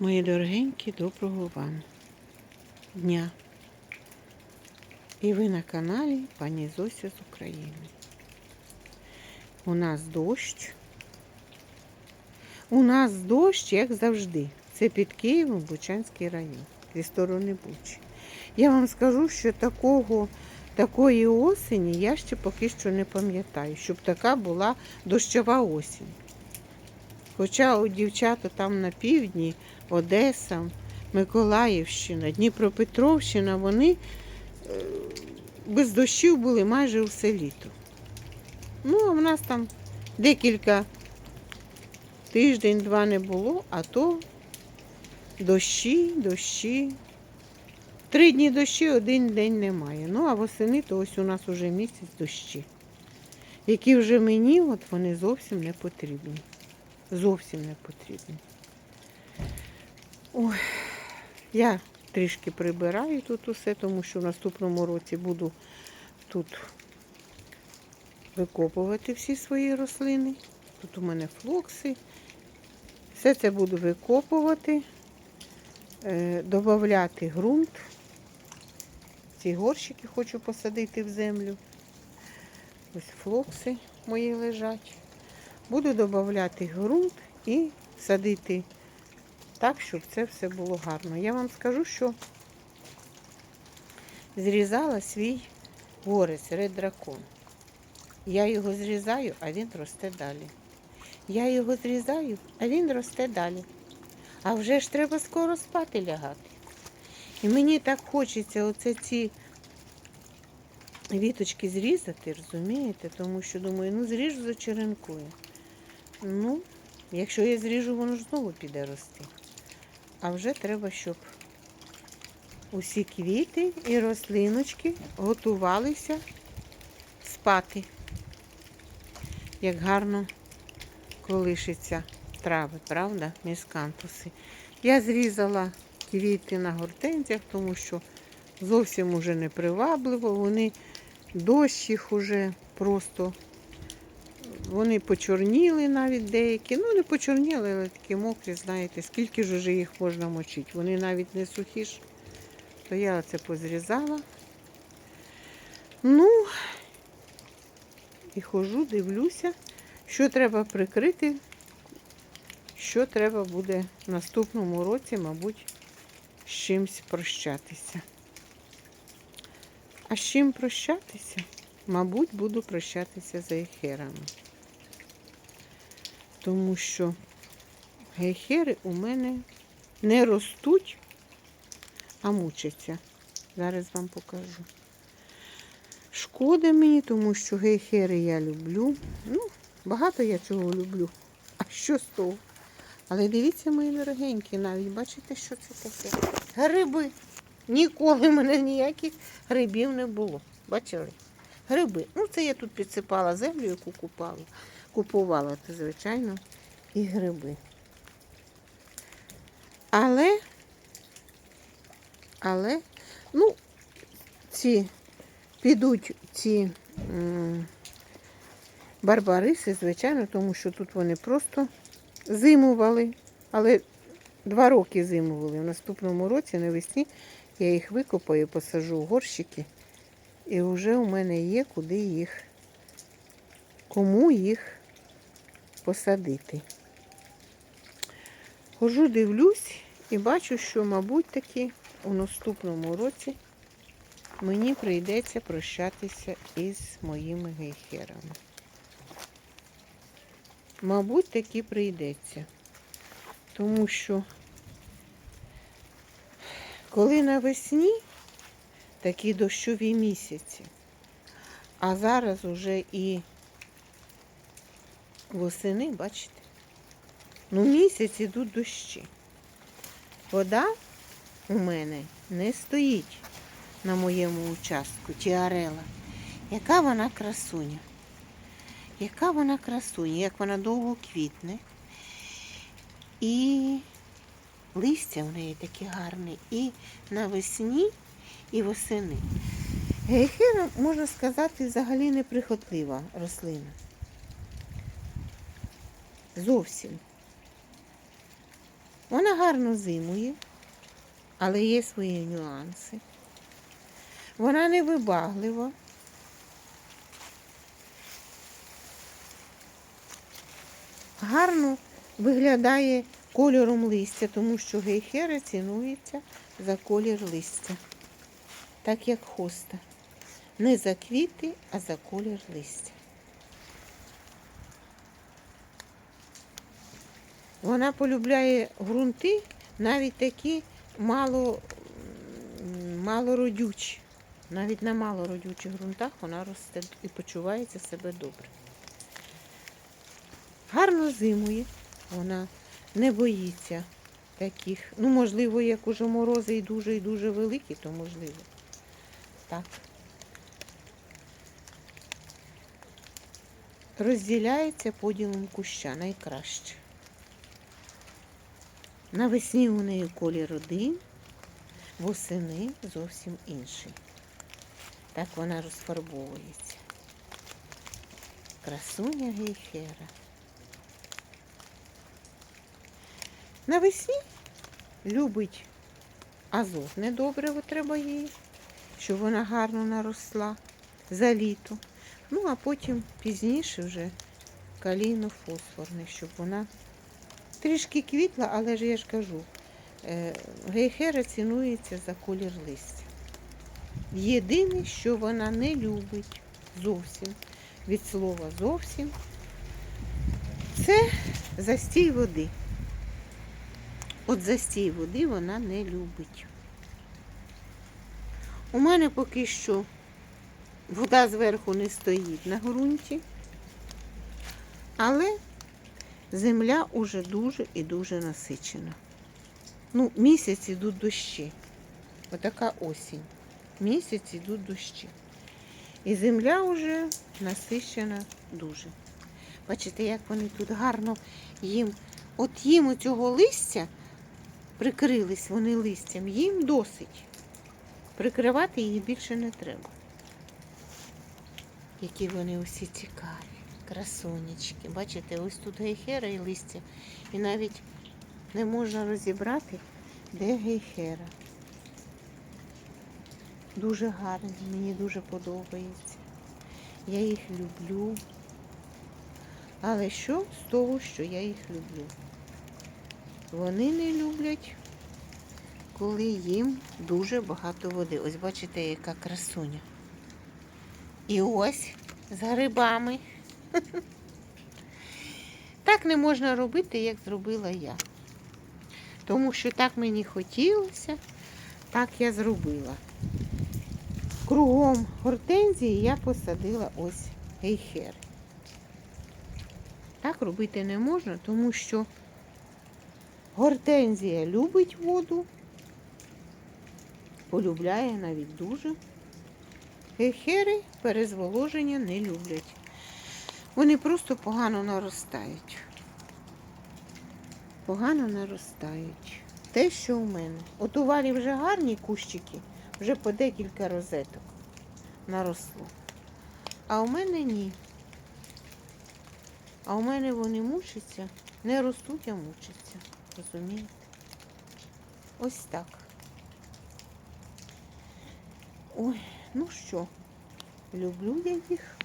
Мої дорогенькі, доброго вам дня. І ви на каналі пані Зося з України. У нас дощ. У нас дощ, як завжди. Це під Києвом Бучанський район, зі сторони Бучі. Я вам скажу, що такого, такої осені я ще поки що не пам'ятаю, щоб така була дощова осінь. Хоча у дівчата там на півдні, Одеса, Миколаївщина, Дніпропетровщина, вони е, без дощів були майже все літо. Ну, а в нас там декілька тиждень-два не було, а то дощі, дощі. Три дні дощі, один день немає. Ну, а восени, то ось у нас уже місяць дощі, які вже мені, от вони зовсім не потрібні. Зовсім не потрібні. Ой, я трішки прибираю тут усе, тому що в наступному році буду тут викопувати всі свої рослини. Тут у мене флокси. Все це буду викопувати, е, додати ґрунт. Ці горщики хочу посадити в землю. Ось флокси мої лежать. Буду додати ґрунт і садити так, щоб це все було гарно. Я вам скажу, що зрізала свій горець, ред дракон. Я його зрізаю, а він росте далі. Я його зрізаю, а він росте далі. А вже ж треба скоро спати лягати. І мені так хочеться оце ці віточки зрізати, розумієте? Тому що думаю, ну зріжу зачеренкую. Ну, якщо я зріжу, воно ж знову піде рости. А вже треба, щоб усі квіти і рослиночки готувалися спати. Як гарно колишиться трави, правда, міскантуси. Я зрізала квіти на гортензіях, тому що зовсім уже не привабливо. Вони дощ їх уже просто вони почорніли навіть деякі. Ну, не почорніли, але такі мокрі, знаєте, скільки ж уже їх можна мочити. Вони навіть не сухі ж. То я це позрізала. Ну, і хожу, дивлюся, що треба прикрити, що треба буде в наступному році, мабуть, з чимось прощатися. А з чим прощатися? Мабуть, буду прощатися з ейхерами тому що гейхери у мене не ростуть, а мучаться. Зараз вам покажу. Шкода мені, тому що гейхери я люблю. Ну, багато я цього люблю. А що з того? Але дивіться, мої дорогенькі, навіть бачите, що це таке? Гриби. Ніколи в мене ніяких грибів не було. Бачили? Гриби. Ну, це я тут підсипала землю, яку купала купувала, то, звичайно, і гриби. Але, але, ну, ці підуть ці барбариси, звичайно, тому що тут вони просто зимували, але два роки зимували. В наступному році навесні я їх викопаю, посажу в горщики, і вже у мене є куди їх, кому їх посадити. Хожу, дивлюсь і бачу, що, мабуть, таки у наступному році мені прийдеться прощатися із моїми гейхерами. Мабуть, таки прийдеться. Тому що, коли навесні такі дощові місяці, а зараз уже і восени, бачите? Ну, місяць ідуть дощі. Вода у мене не стоїть на моєму участку тіарела. Яка вона красуня? Яка вона красуня, як вона довго квітне. І листя в неї таке гарне. І навесні, і восени. Гейхера, можна сказати, взагалі неприхотлива рослина. Зовсім. Вона гарно зимує, але є свої нюанси. Вона не вибаглива. Гарно виглядає кольором листя, тому що гейхера цінується за колір листя, так як хоста. Не за квіти, а за колір листя. Вона полюбляє ґрунти, навіть такі мало, малородючі. Навіть на малородючих ґрунтах вона росте і почувається себе добре. Гарно зимує, вона не боїться таких. Ну, можливо, як уже морози і дуже і дуже великі, то можливо. Так. Розділяється поділом куща найкраще. Навесні у неї колір один, восени зовсім інший. Так вона розфарбовується. Красуня гейхера. Навесні любить азотне добриво треба їй, щоб вона гарно наросла за літо. Ну, а потім пізніше вже калійно-фосфорне, щоб вона трішки квітла, але ж я ж кажу, е, гейхера цінується за колір листя. Єдине, що вона не любить зовсім, від слова зовсім, це застій води. От застій води вона не любить. У мене поки що вода зверху не стоїть на ґрунті, але земля уже дуже і дуже насичена. Ну, місяць ідуть дощі. Отака осінь. Місяць ідуть дощі. І земля вже насичена дуже. Бачите, як вони тут гарно їм. От їм оцього листя прикрились вони листям, їм досить. Прикривати її більше не треба. Які вони усі цікаві, красунечки. Бачите, ось тут гейхера і листя. І навіть не можна розібрати, де гейхера. Дуже гарні, мені дуже подобається. Я їх люблю. Але що з того, що я їх люблю? Вони не люблять, коли їм дуже багато води. Ось бачите, яка красуня. І ось з грибами. Так не можна робити, як зробила я. Тому що так мені хотілося, так я зробила. Кругом гортензії я посадила ось гейхери. Так робити не можна, тому що гортензія любить воду, полюбляє навіть дуже. Гейхери перезволоження не люблять. Вони просто погано наростають. Погано наростають. Те, що у мене. От у валі вже гарні кущики, вже по декілька розеток наросло. А у мене ні. А у мене вони мучаться, не ростуть, а мучаться. Розумієте? Ось так. Ой, ну що, люблю я їх.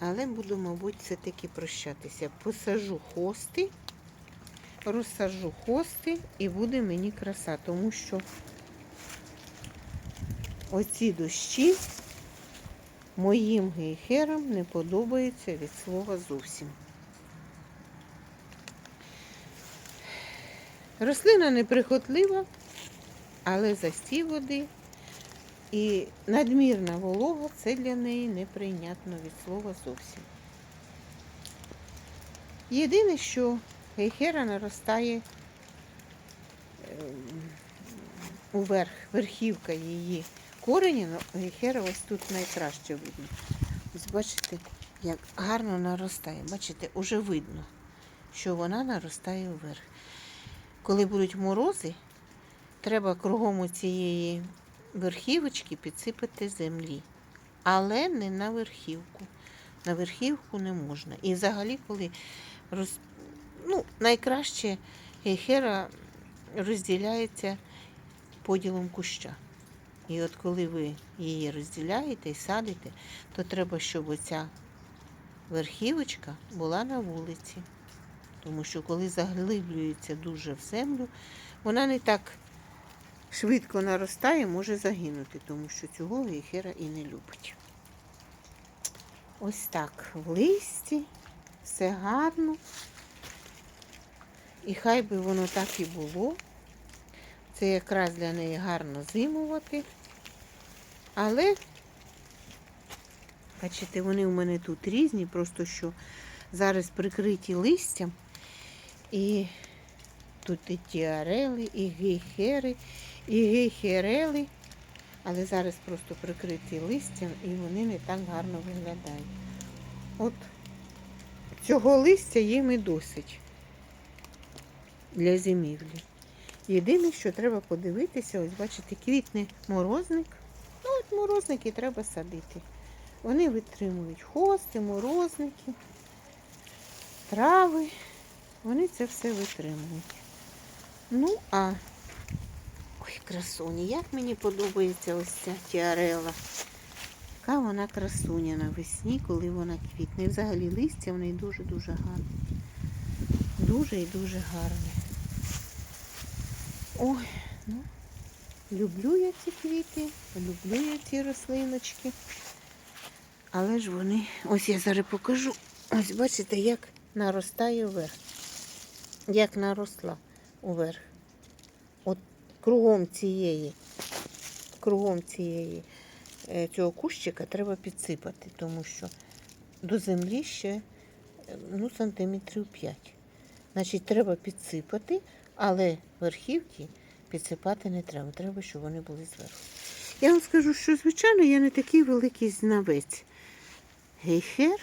Але буду, мабуть, все-таки прощатися. Посажу хости, розсажу хости і буде мені краса, тому що оці дощі моїм гейхерам не подобаються від слова зовсім. Рослина неприхотлива, але застій води і надмірна волога це для неї неприйнятно від слова зовсім. Єдине, що гейхера наростає ем, уверх, верхівка її корені, ну, гейхера ось тут найкраще видно. Ось бачите, як гарно наростає. Бачите, уже видно, що вона наростає вверх. Коли будуть морози, треба кругом цієї верхівочки підсипати землі. Але не на верхівку. На верхівку не можна. І взагалі, коли роз... ну, найкраще гейхера розділяється поділом куща. І от коли ви її розділяєте і садите, то треба, щоб оця верхівочка була на вулиці. Тому що коли заглиблюється дуже в землю, вона не так швидко наростає, може загинути, тому що цього гейхера і не любить. Ось так в листі, все гарно. І хай би воно так і було. Це якраз для неї гарно зимувати. Але, бачите, вони у мене тут різні, просто що зараз прикриті листям. І тут і тіарели, і гейхери, і гейхерели. Але зараз просто прикриті листям і вони не так гарно виглядають. От цього листя їм і досить для зимівлі. Єдине, що треба подивитися, ось бачите, квітне морозник. Ну, от морозники треба садити. Вони витримують хости, морозники, трави. Вони це все витримують. Ну, а ой, красуні, як мені подобається ось ця тіарела. Яка вона красуня навесні, коли вона квітне. І взагалі листя в неї дуже-дуже гарне. Дуже і дуже гарне. Ой, ну, люблю я ці квіти, люблю я ці рослиночки. Але ж вони, ось я зараз покажу. Ось бачите, як наростає вверх. Як наросла уверх. От кругом цієї, кругом цієї е, цього кущика треба підсипати, тому що до землі ще е, ну, сантиметрів 5. Значить, треба підсипати, але верхівки підсипати не треба. Треба, щоб вони були зверху. Я вам скажу, що, звичайно, я не такий великий знавець. Гейхер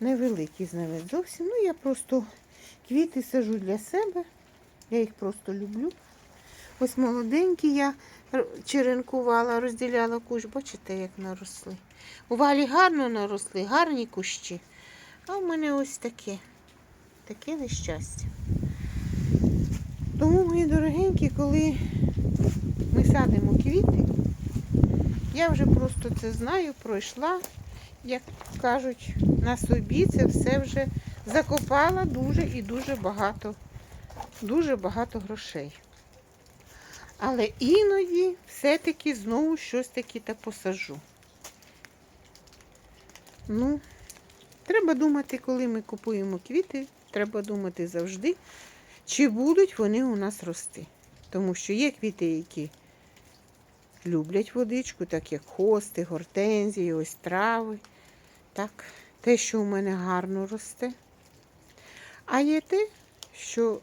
невеликий знавець зовсім. Ну, я просто квіти сажу для себе. Я їх просто люблю. Ось молоденькі я черенкувала, розділяла кущ. Бачите, як наросли. У валі гарно наросли, гарні кущі. А в мене ось таке. Таке нещастя. Тому, мої дорогенькі, коли ми садимо квіти, я вже просто це знаю, пройшла, як кажуть, на собі це все вже закопала дуже і дуже багато, дуже багато грошей. Але іноді все-таки знову щось таке та посажу. Ну, треба думати, коли ми купуємо квіти, треба думати завжди, чи будуть вони у нас рости. Тому що є квіти, які люблять водичку, так як хости, гортензії, ось трави. Так, те, що у мене гарно росте. А є те, що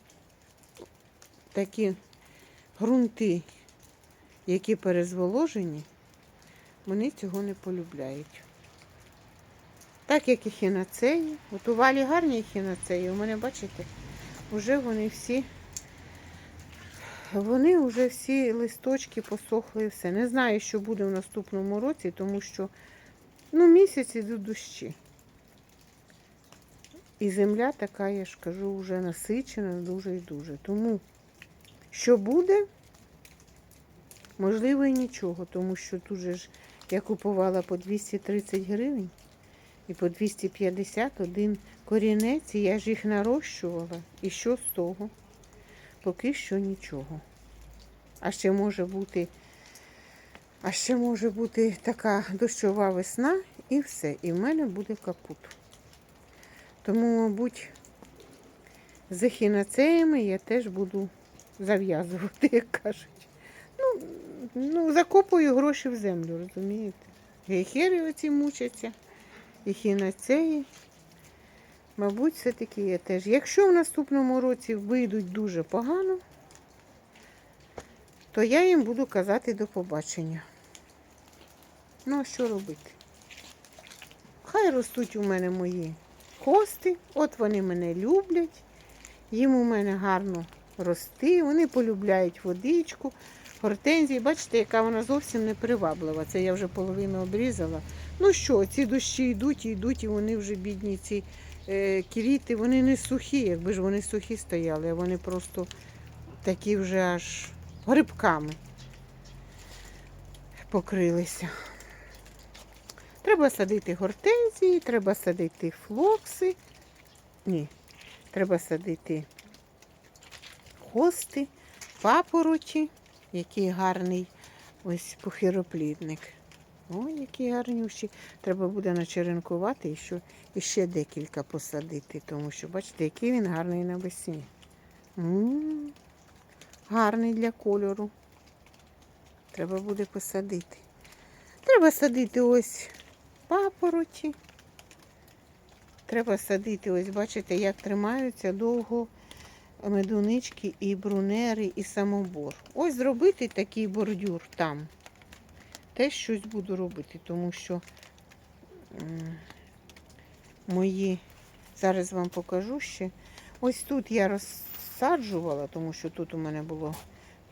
такі ґрунти, які перезволожені, вони цього не полюбляють. Так як і хінацеї. От у валі гарні хінацеї, у мене, бачите, вже вони всі, вони вже всі листочки посохли і все. Не знаю, що буде в наступному році, тому що ну, місяць ідуть дощі. І земля така, я ж кажу, вже насичена дуже і дуже. Тому що буде, можливо, і нічого, тому що тут же ж я купувала по 230 гривень і по 250 один корінець, і я ж їх нарощувала. І що з того? Поки що нічого. А ще може бути, а ще може бути така дощова весна і все. І в мене буде капут. Тому, мабуть, з ехінацеями я теж буду зав'язувати, як кажуть. Ну, ну, закопую гроші в землю, розумієте? Гейхери оці мучаться, ехінацеї. Мабуть, все-таки я теж. Якщо в наступному році вийдуть дуже погано, то я їм буду казати до побачення. Ну, а що робити? Хай ростуть у мене мої хости, от вони мене люблять, їм у мене гарно рости, вони полюбляють водичку, гортензії. Бачите, яка вона зовсім не приваблива. Це я вже половину обрізала. Ну що, ці дощі йдуть і йдуть, і вони вже бідні ці е, квіти, вони не сухі, якби ж вони сухі стояли, а вони просто такі вже аж грибками покрилися. Треба садити гортензії, треба садити флокси. Ні, треба садити хости, папороті, який гарний ось похироплідник. Ой, які гарнющі. Треба буде начеренкувати і ще, і ще декілька посадити, тому що, бачите, який він гарний навесні. Гарний для кольору. Треба буде посадити. Треба садити ось папороті. Треба садити, ось бачите, як тримаються довго медунички і брунери, і самобор. Ось зробити такий бордюр там. Теж щось буду робити, тому що мої, зараз вам покажу ще. Ось тут я розсаджувала, тому що тут у мене було,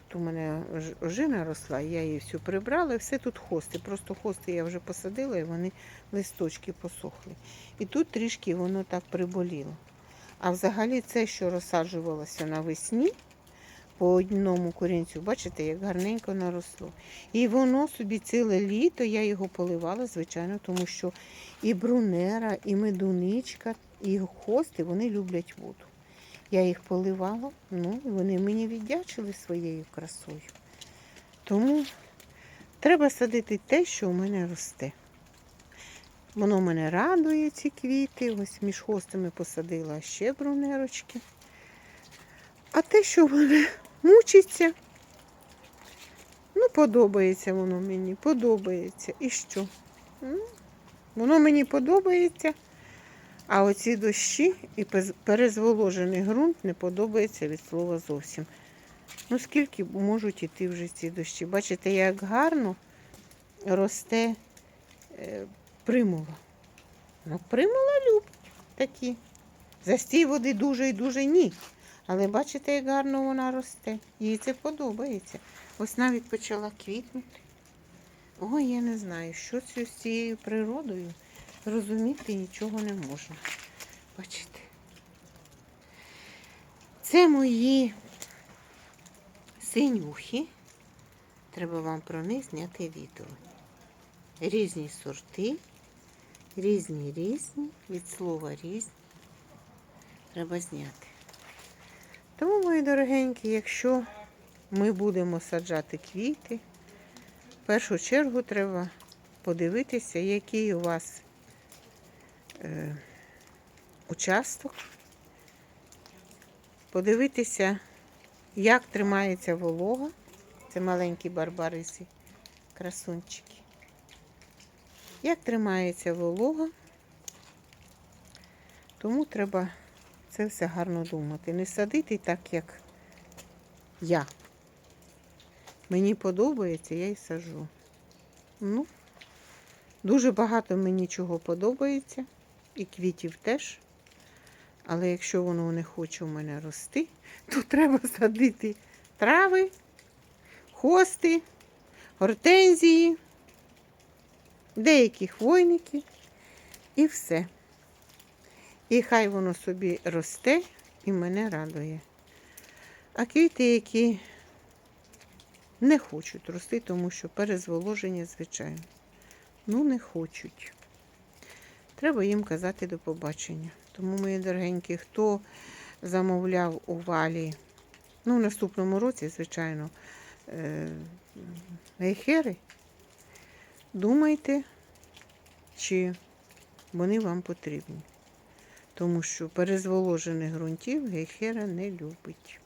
тут у мене ж- ожина росла, я її всю прибрала, все тут хости. Просто хости я вже посадила і вони листочки посохли. І тут трішки воно так приболіло. А взагалі це, що розсаджувалося навесні, по одному корінцю, бачите, як гарненько наросло. І воно собі ціле літо, я його поливала, звичайно, тому що і брунера, і медуничка, і хости, вони люблять воду. Я їх поливала, ну, і вони мені віддячили своєю красою. Тому треба садити те, що у мене росте. Воно мене радує, ці квіти. Ось між хостами посадила ще брунерочки. А те, що мене мучиться, ну, подобається воно мені, подобається. І що? Ну, воно мені подобається, а оці дощі і перезволожений ґрунт не подобається від слова зовсім. Ну, скільки можуть іти вже ці дощі? Бачите, як гарно росте е, примула. Ну, примула любить такі. Застій води дуже і дуже ні. Але бачите, як гарно вона росте. Їй це подобається. Ось навіть почала квітнути. Ой, я не знаю, що з цією природою розуміти нічого не можна. Бачите. Це мої синюхи. Треба вам про них зняти відео. Різні сорти, різні різні, від слова різні. Треба зняти. Тому, мої дорогенькі, якщо ми будемо саджати квіти, в першу чергу треба подивитися, який у вас е, участок, подивитися, як тримається волога. Це маленькі барбариси, красунчики. Як тримається волога, тому треба це все гарно думати. Не садити так, як я. Мені подобається, я і сажу. Ну, дуже багато мені чого подобається, і квітів теж. Але якщо воно не хоче у мене рости, то треба садити трави, хости, гортензії, деякі хвойники і все. І хай воно собі росте і мене радує. А квіти, які не хочуть рости, тому що перезволоження, звичайно. Ну, не хочуть. Треба їм казати до побачення. Тому, мої дорогенькі, хто замовляв у валі, ну, в наступному році, звичайно, е, гейхери, думайте, чи вони вам потрібні. Тому що перезволожених ґрунтів гейхера не любить.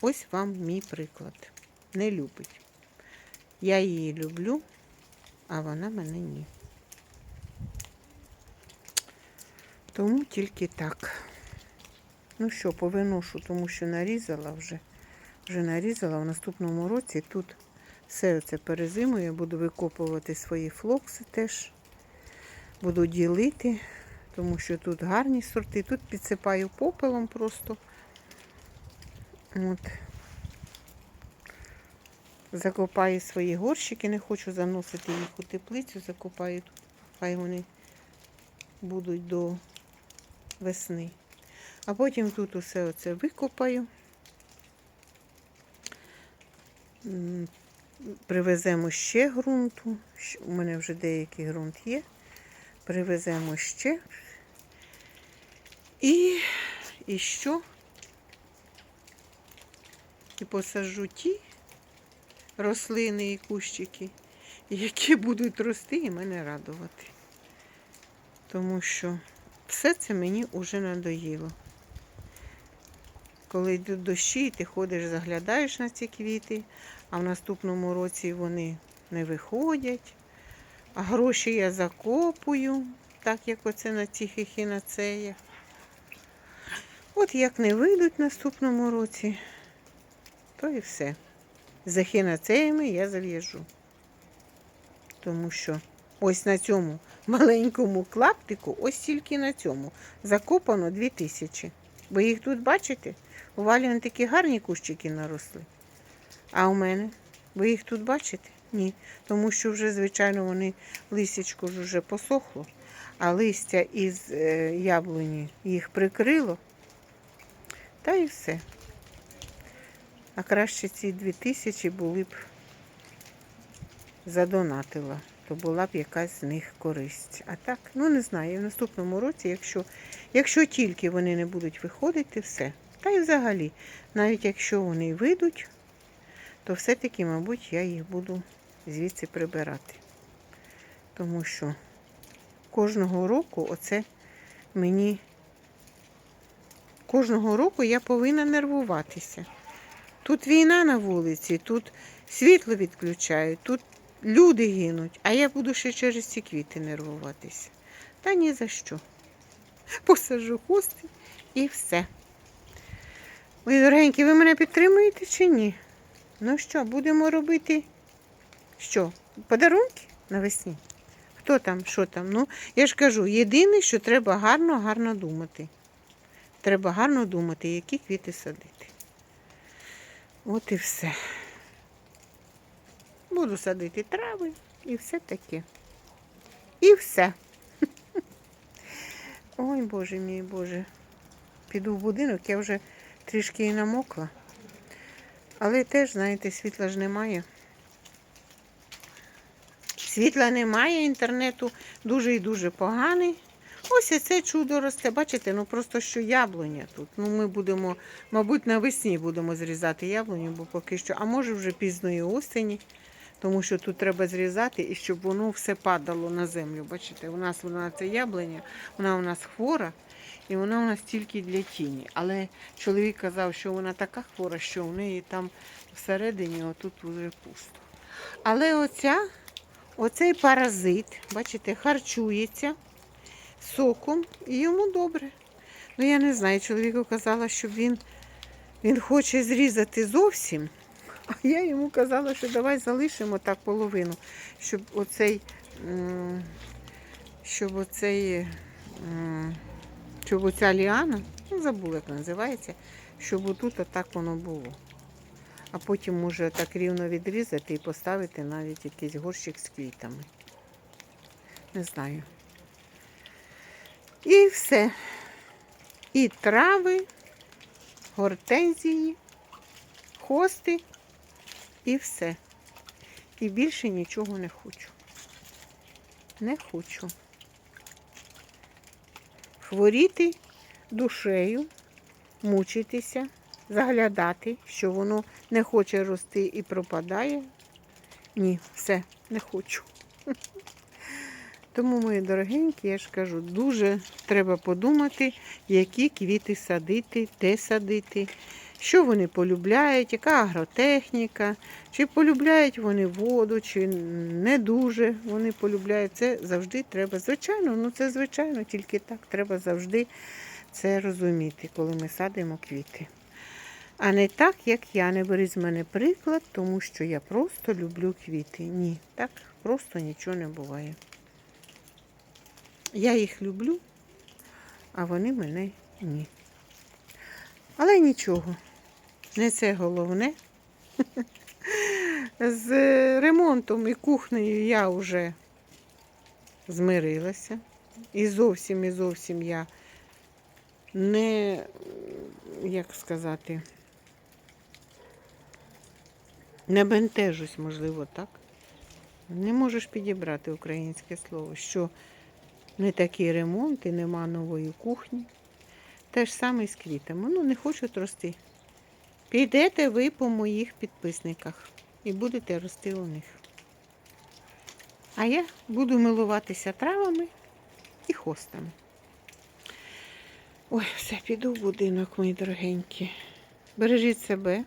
Ось вам мій приклад. Не любить. Я її люблю, а вона мене ні. Тому тільки так. Ну що, повиношу, тому що нарізала вже. Вже нарізала в наступному році. Тут все це перезимує, буду викопувати свої флокси теж. Буду ділити, тому що тут гарні сорти. Тут підсипаю попелом просто. От. Закопаю свої горщики, не хочу заносити їх у теплицю, закопаю тут. Хай вони будуть до весни. А потім тут усе оце викопаю. Привеземо ще ґрунту. У мене вже деякий ґрунт є. Привеземо ще. І, і що? І посаджу ті рослини і кущики, які будуть рости і мене радувати. Тому що все це мені вже надоїло. Коли йдуть дощі, ти ходиш, заглядаєш на ці квіти, а в наступному році вони не виходять. А гроші я закопую, так як оце на цих ехінацеях. От як не вийдуть в наступному році, то і все. З ехінацеями я зав'яжу. Тому що ось на цьому маленькому клаптику, ось тільки на цьому, закопано 2000. Ви їх тут бачите? У Валі такі гарні кущики наросли. А у мене? Ви їх тут бачите? Ні. Тому що вже, звичайно, вони листячко ж вже посохло, а листя із е, яблуні їх прикрило. Та і все. А краще ці дві тисячі були б задонатила, то була б якась з них користь. А так, ну не знаю, в наступному році, якщо, якщо тільки вони не будуть виходити, все. Та й взагалі, навіть якщо вони вийдуть, то все-таки, мабуть, я їх буду звідси прибирати. Тому що кожного року оце мені кожного року я повинна нервуватися. Тут війна на вулиці, тут світло відключають, тут люди гинуть, а я буду ще через ці квіти нервуватися. Та ні за що. Посажу хусти і все. Ой, дорогенькі, ви мене підтримуєте чи ні? Ну що, будемо робити що? Подарунки навесні? Хто там, що там? Ну, я ж кажу, єдине, що треба гарно, гарно думати. Треба гарно думати, які квіти садити. От і все. Буду садити трави і все таке. І все. Ой, Боже мій Боже. Піду в будинок, я вже трішки і намокла. Але теж, знаєте, світла ж немає. Світла немає, інтернету дуже і дуже поганий. Ось і це чудо росте. Бачите, ну просто що яблуня тут. Ну ми будемо, мабуть, навесні будемо зрізати яблуню, бо поки що, а може вже пізної осені, тому що тут треба зрізати і щоб воно все падало на землю. Бачите, у нас вона це яблуня, вона у нас хвора. І вона у нас тільки для тіні. Але чоловік казав, що вона така хвора, що в неї там всередині отут вже пусто. Але оця, оцей паразит, бачите, харчується соком і йому добре. Ну я не знаю, чоловіку казала, що він, він хоче зрізати зовсім. А я йому казала, що давай залишимо так половину, щоб оцей, щоб оцей, щоб оця ліана, ну забула, як називається, щоб отут отак воно було. А потім може так рівно відрізати і поставити навіть якийсь горщик з квітами. Не знаю. І все. І трави, гортензії, хости і все. І більше нічого не хочу. Не хочу. Хворіти душею, мучитися, заглядати, що воно не хоче рости і пропадає. Ні, все, не хочу. Тому, мої дорогенькі, я ж кажу, дуже треба подумати, які квіти садити, де садити, що вони полюбляють, яка агротехніка, чи полюбляють вони воду, чи не дуже вони полюбляють. Це завжди треба. Звичайно, ну це звичайно, тільки так треба завжди це розуміти, коли ми садимо квіти. А не так, як я. Не бери з мене приклад, тому що я просто люблю квіти. Ні, так просто нічого не буває. Я їх люблю, а вони мене ні. Але нічого, не це головне. З ремонтом і кухнею я вже змирилася. І зовсім і зовсім я не, як сказати, не бентежусь, можливо, так. Не можеш підібрати українське слово, що не такий ремонт і нема нової кухні. Те ж саме з квітами. Ну, не хочуть рости. Підете ви по моїх підписниках і будете рости у них. А я буду милуватися травами і хостами. Ой, все, піду в будинок, мої дорогенькі. Бережіть себе,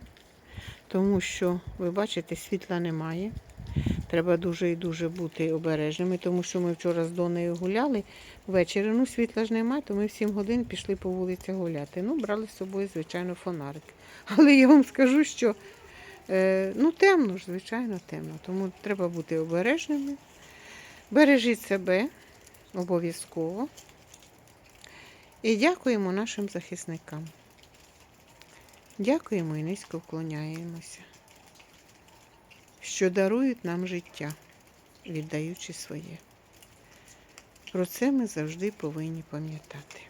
тому що, ви бачите, світла немає. Треба дуже і дуже бути обережними, тому що ми вчора з Донею гуляли ввечері. Ну, світла ж немає, то ми в 7 годин пішли по вулиці гуляти. Ну, брали з собою, звичайно, фонарик. Але я вам скажу, що е, ну, темно ж, звичайно, темно. Тому треба бути обережними. Бережіть себе обов'язково. І дякуємо нашим захисникам. Дякуємо і низько вклоняємося, що дарують нам життя, віддаючи своє. Про це ми завжди повинні пам'ятати.